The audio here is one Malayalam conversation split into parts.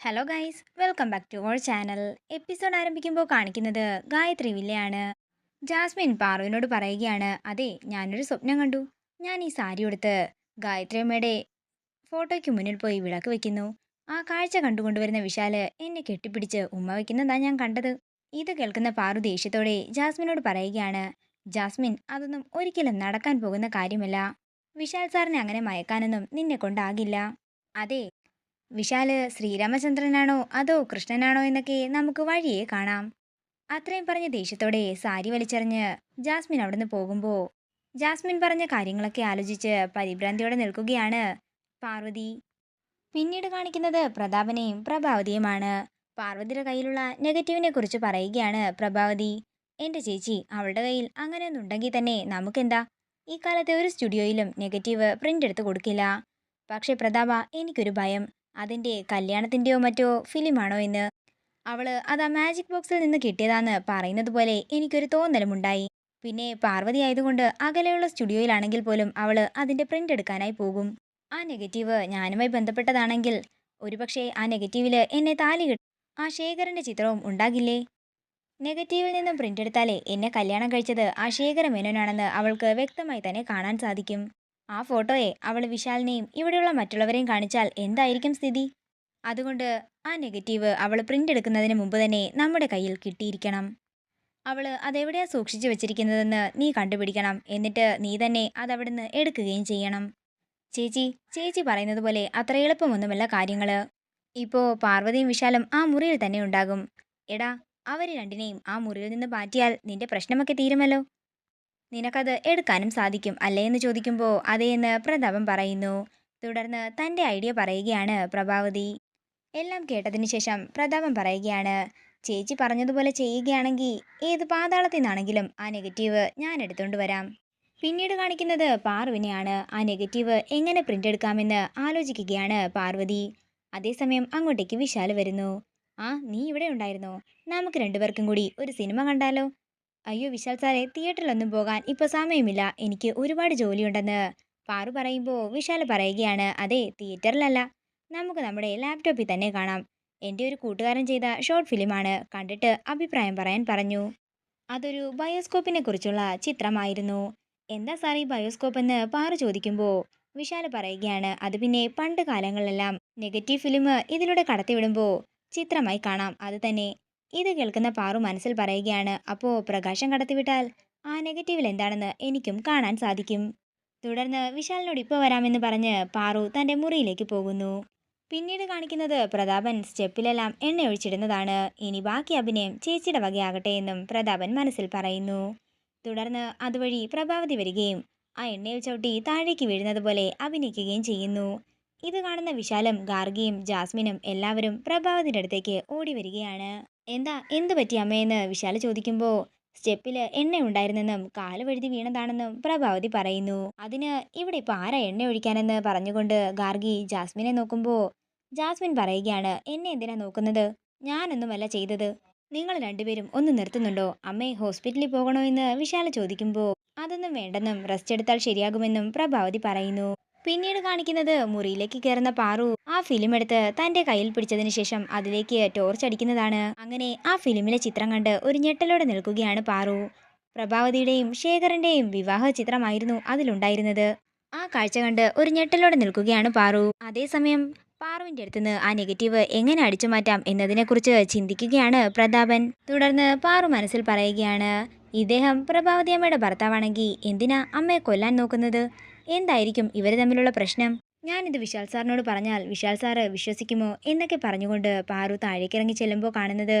Hello guys welcome back to our channel episode ആരംഭിക്കുമ്പോൾ കാണിക്കുന്നത് ഗായത്രി വില്ലയാണ്. ജാസ്മിൻ പാർവിനോട് പറയുകയാണ് അതെ ഞാനൊരു സ്വപ്നം കണ്ടു. ഞാൻ ഈ സാരി ഉടുത്ത് ഗായത്രി അമ്മയുടെ ഫോട്ടോയ്ക്ക് മുന്നിൽ പോയി വിളക്ക് വെക്കുന്നു. ആ കാഴ്ച കണ്ടുകൊണ്ടുവരുന്ന വിശാൽ എന്നെ കെട്ടിപ്പിടിച്ച് ഉമ്മ വയ്ക്കുന്നതാ ഞാൻ കണ്ടത്. ഇത് കേൾക്കുന്ന പാറു ദേഷ്യത്തോടെ ജാസ്മിനോട് പറയുകയാണ് ജാസ്മിൻ അതൊന്നും ഒരിക്കലും നടക്കാൻ പോകുന്ന കാര്യമല്ല. വിശാൽ സാറിനെ അങ്ങനെ മയക്കാനൊന്നും നിന്നെ കൊണ്ടാകില്ല. അതെ വിശാൽ ശ്രീരാമചന്ദ്രനാണോ അതോ കൃഷ്ണനാണോ എന്നൊക്കെ നമുക്ക് വഴിയേ കാണാം. അത്രയും പറഞ്ഞ ദേഷ്യത്തോടെ സാരി വലിച്ചെറിഞ്ഞ് ജാസ്മിൻ അവിടുന്ന് പോകുമ്പോൾ ജാസ്മിൻ പറഞ്ഞ കാര്യങ്ങളൊക്കെ ആലോചിച്ച് പരിഭ്രാന്തിയോടെ നിൽക്കുകയാണ് പാർവതി പിന്നീട് കാണിക്കുന്നത് പ്രതാപനെയും പ്രഭാവതിയുമാണ്. പാർവതിയുടെ കയ്യിലുള്ള നെഗറ്റീവിനെ കുറിച്ച് പറയുകയാണ് പ്രഭാവതി. എന്റെ ചേച്ചി അവളുടെ കയ്യിൽ അങ്ങനെയൊന്നുണ്ടെങ്കിൽ തന്നെ നമുക്കെന്താ? ഈ കാലത്തെ ഒരു സ്റ്റുഡിയോയിലും നെഗറ്റീവ് പ്രിന്റ് എടുത്ത് കൊടുക്കില്ല. പക്ഷേ പ്രതാപ എനിക്കൊരു ഭയം. അതിന്റെ കല്യാണത്തിന്റെയോ മറ്റോ ഫിലിമാണോ എന്ന് അവൾ അത് ആ മാജിക് ബോക്സിൽ നിന്ന് കിട്ടിയതാന്ന് പറയുന്നത് പോലെ എനിക്കൊരു തോന്നലുമുണ്ടായി. പിന്നെ പാർവതി ആയതുകൊണ്ട് അകലെയുള്ള സ്റ്റുഡിയോയിലാണെങ്കിൽ പോലും അവൾ അതിന്റെ പ്രിന്റ് എടുക്കാനായി പോകും. ആ നെഗറ്റീവ് ഞാനുമായി ബന്ധപ്പെട്ടതാണെങ്കിൽ ഒരുപക്ഷെ ആ നെഗറ്റീവിൽ എന്നെ താലി കിട്ടും. ആ ശേഖരന്റെ ചിത്രവും ഉണ്ടാകില്ലേ? നെഗറ്റീവിൽ നിന്നും പ്രിന്റ് എടുത്താലേ എന്നെ കല്യാണം കഴിച്ചത് ആ ശേഖര മേനോനാണെന്ന് അവൾക്ക് വ്യക്തമായി തന്നെ കാണാൻ സാധിക്കും. ആ ഫോട്ടോയെ അവൾ വിശാലിനെയും ഇവിടെയുള്ള മറ്റുള്ളവരെയും കാണിച്ചാൽ എന്തായിരിക്കും സ്ഥിതി? അതുകൊണ്ട് ആ നെഗറ്റീവ് അവൾ പ്രിന്റ് എടുക്കുന്നതിന് മുമ്പ് തന്നെ നമ്മുടെ കയ്യിൽ കിട്ടിയിരിക്കണം. അവൾ അതെവിടെയാണ് സൂക്ഷിച്ചു വെച്ചിരിക്കുന്നതെന്ന് നീ കണ്ടുപിടിക്കണം. എന്നിട്ട് നീ തന്നെ അതവിടുന്ന് എടുക്കുകയും ചെയ്യണം. ചേച്ചി ചേച്ചി പറയുന്നത് പോലെ അത്ര എളുപ്പമൊന്നുമല്ല കാര്യങ്ങൾ ഇപ്പോൾ പാർവതിയും വിശാലും ആ മുറിയിൽ തന്നെ ഉണ്ടാകും. എടാ അവർ രണ്ടിനെയും ആ മുറിയിൽ നിന്ന് മാറ്റിയാൽ നിന്റെ പ്രശ്നമൊക്കെ തീരുമല്ലോ. നിനക്കത് എടുക്കാനും സാധിക്കും അല്ലേ എന്ന് ചോദിക്കുമ്പോൾ അതേ എന്ന് പ്രതാപം പറയുന്നു. തുടർന്ന് തന്റെ ഐഡിയ പറയുകയാണ് പ്രഭാവതി. എല്ലാം കേട്ടതിന് ശേഷം പ്രതാപം പറയുകയാണ് ചേച്ചി പറഞ്ഞതുപോലെ ചെയ്യുകയാണെങ്കിൽ ഏത് പാതാളത്തിൽ നിന്നാണെങ്കിലും ആ നെഗറ്റീവ് ഞാൻ എടുത്തുകൊണ്ട് വരാം. പിന്നീട് കാണിക്കുന്നത് പാർവിനെയാണ്. ആ നെഗറ്റീവ് എങ്ങനെ പ്രിന്റ് എടുക്കാമെന്ന് ആലോചിക്കുകയാണ് പാർവതി. അതേസമയം അങ്ങോട്ടേക്ക് വിശാൽ വരുന്നു. ആ നീ ഇവിടെ ഉണ്ടായിരുന്നോ? നമുക്ക് രണ്ടുപേർക്കും കൂടി ഒരു സിനിമ കണ്ടാലോ? അയ്യോ വിശാൽ സാറേ തിയേറ്ററിലൊന്നും പോകാൻ ഇപ്പോൾ സമയമില്ല. എനിക്ക് ഒരുപാട് ജോലിയുണ്ടെന്ന് പാറു പറയുമ്പോൾ വിശാൽ പറയുകയാണ്. അതെ തിയേറ്ററിലല്ല. നമുക്ക് നമ്മുടെ ലാപ്ടോപ്പിൽ തന്നെ കാണാം. എന്റെ ഒരു കൂട്ടുകാരൻ ചെയ്ത ഷോർട്ട് ഫിലിമാണ്. കണ്ടിട്ട് അഭിപ്രായം പറയാൻ പറഞ്ഞു. അതൊരു ബയോസ്കോപ്പിനെ കുറിച്ചുള്ള ചിത്രമായിരുന്നു. എന്താ സാർ ഈ ബയോസ്കോപ്പ് എന്ന് പാറു ചോദിക്കുമ്പോൾ വിശാൽ പറയുകയാണ്. അത് പിന്നെ പണ്ട് കാലങ്ങളിലെല്ലാം നെഗറ്റീവ് ഫിലിം ഇതിലൂടെ കടത്തിവിടുമ്പോൾ ചിത്രമായി കാണാം. അത് തന്നെ ഇത് കേൾക്കുന്ന പാറു മനസ്സിൽ പറയുകയാണ് അപ്പോൾ പ്രകാശം കടത്തിവിട്ടാൽ ആ നെഗറ്റീവിൽ എന്താണെന്ന് എനിക്കും കാണാൻ സാധിക്കും. തുടർന്ന് വിശാലിനോട് ഇപ്പോൾ വരാമെന്ന് പറഞ്ഞ് പാറു തന്റെ മുറിയിലേക്ക് പോകുന്നു. പിന്നീട് കാണിക്കുന്നത് പ്രതാപൻ സ്റ്റെപ്പിലെല്ലാം എണ്ണ ഒഴിച്ചിടുന്നതാണ്. ഇനി ബാക്കി അഭിനയം ചേച്ചിയുടെ വകയാകട്ടെ എന്നും പ്രതാപൻ മനസ്സിൽ പറയുന്നു. തുടർന്ന് അതുവഴി പ്രഭാവതി വരികയും ആ എണ്ണയിൽ ചവിട്ടി താഴേക്ക് വീഴുന്നത് പോലെ അഭിനയിക്കുകയും ചെയ്യുന്നു. ഇത് കാണുന്ന വിശാലും ഗാർഗിയും ജാസ്മിനും എല്ലാവരും പ്രഭാവതിയുടെ അടുത്തേക്ക് ഓടി വരികയാണ്. എന്താ എന്ത് പറ്റി അമ്മയെന്ന് വിശാല ചോദിക്കുമ്പോൾ സ്റ്റെപ്പിൽ എണ്ണ ഉണ്ടായിരുന്നെന്നും കാൽ വഴുതി വീണതാണെന്നും പ്രഭാവതി പറയുന്നു. അതിന് ഇവിടെ ഇപ്പോൾ ആരാ എണ്ണ ഒഴിക്കാനെന്ന് പറഞ്ഞുകൊണ്ട് ഗാർഗി ജാസ്മിനെ നോക്കുമ്പോൾ ജാസ്മിൻ പറയുകയാണ് എന്നെ എന്തിനാ നോക്കുന്നത്? ഞാനൊന്നുമല്ല ചെയ്തത്. നിങ്ങൾ രണ്ടുപേരും ഒന്ന് നിർത്തുന്നുണ്ടോ? അമ്മയെ ഹോസ്പിറ്റലിൽ പോകണോ? എന്ന് വിശാല ചോദിക്കുമ്പോൾ അതൊന്നും വേണ്ടെന്നും റെസ്റ്റ് എടുത്താൽ ശരിയാകുമെന്നും പ്രഭാവതി പറയുന്നു. പിന്നീട് കാണിക്കുന്നത് മുറിയിലേക്ക് കയറുന്ന പാറു. ആ ഫിലിം എടുത്ത് തന്റെ കയ്യിൽ പിടിച്ചതിന് ശേഷം അതിലേക്ക് ടോർച്ച് അടിക്കുന്നതാണ്. അങ്ങനെ ആ ഫിലിമിലെ ചിത്രം കണ്ട് ഒരു ഞെട്ടലോടെ നിൽക്കുകയാണ് പാറു. പ്രഭാവതിയുടെയും ശേഖരന്റെയും വിവാഹ ചിത്രമായിരുന്നു അതിലുണ്ടായിരുന്നത്. ആ കാഴ്ച കണ്ട് ഒരു ഞെട്ടലോടെ നിൽക്കുകയാണ് പാറു. അതേസമയം പാറുവിന്റെ അടുത്തുനിന്ന് ആ നെഗറ്റീവ് എങ്ങനെ അടിച്ചു മാറ്റാം എന്നതിനെക്കുറിച്ച് ചിന്തിക്കുകയാണ് പ്രതാപൻ. തുടർന്ന് പാറു മനസ്സിൽ പറയുകയാണ് ഇദ്ദേഹം പ്രഭാവതി അമ്മയുടെ ഭർത്താവാണെങ്കിൽ എന്തിനാ അമ്മയെ കൊല്ലാൻ നോക്കുന്നത്? എന്തായിരിക്കും ഇവർ തമ്മിലുള്ള പ്രശ്നം? ഞാനിത് വിശാൽ സാറിനോട് പറഞ്ഞാൽ വിശാൽ സാറ് വിശ്വസിക്കുമോ എന്നൊക്കെ പറഞ്ഞുകൊണ്ട് പാറു താഴേക്കിറങ്ങി ചെല്ലുമ്പോൾ കാണുന്നത്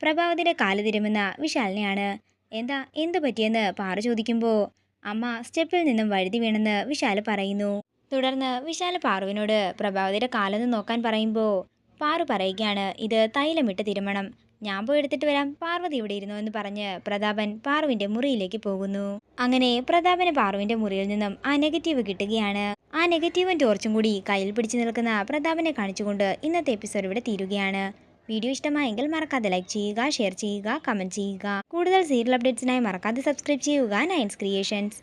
പ്രഭാവതിയുടെ കാൽ തിരുമുന്ന വിശാലിനെയാണ്. എന്താ എന്തു പറ്റിയെന്ന് പാറു ചോദിക്കുമ്പോൾ അമ്മ സ്റ്റെപ്പിൽ നിന്നും വഴുതി വീണെന്ന് വിശാൽ പറയുന്നു. തുടർന്ന് വിശാൽ പാറുവിനോട് പ്രഭാവതിയുടെ കാലൊന്ന് നോക്കാൻ പറയുമ്പോൾ പാറു പറയുകയാണ് ഇത് തൈലമിട്ട് തിരുമണം. ഞാൻ പോയി എടുത്തിട്ട് വരാം. പാർവതി ഇവിടെ ഇരുന്നു എന്ന് പറഞ്ഞ് പ്രതാപൻ പാർവിന്റെ മുറിയിലേക്ക് പോകുന്നു. അങ്ങനെ പ്രതാപന് പാർവിന്റെ മുറിയിൽ നിന്നും ആ നെഗറ്റീവ് കിട്ടുകയാണ്. ആ നെഗറ്റീവും ടോർച്ചും കൂടി കയ്യിൽ പിടിച്ചു നിൽക്കുന്ന പ്രതാപനെ കാണിച്ചുകൊണ്ട് ഇന്നത്തെ എപ്പിസോഡ് ഇവിടെ തീരുകയാണ്. വീഡിയോ ഇഷ്ടമായെങ്കിൽ മറക്കാതെ ലൈക്ക് ചെയ്യുക ഷെയർ ചെയ്യുക കമന്റ് ചെയ്യുക. കൂടുതൽ സീരിയൽ അപ്ഡേറ്റ്സിനായി മറക്കാതെ സബ്സ്ക്രൈബ് ചെയ്യുക. നയൻസ് ക്രിയേഷൻസ്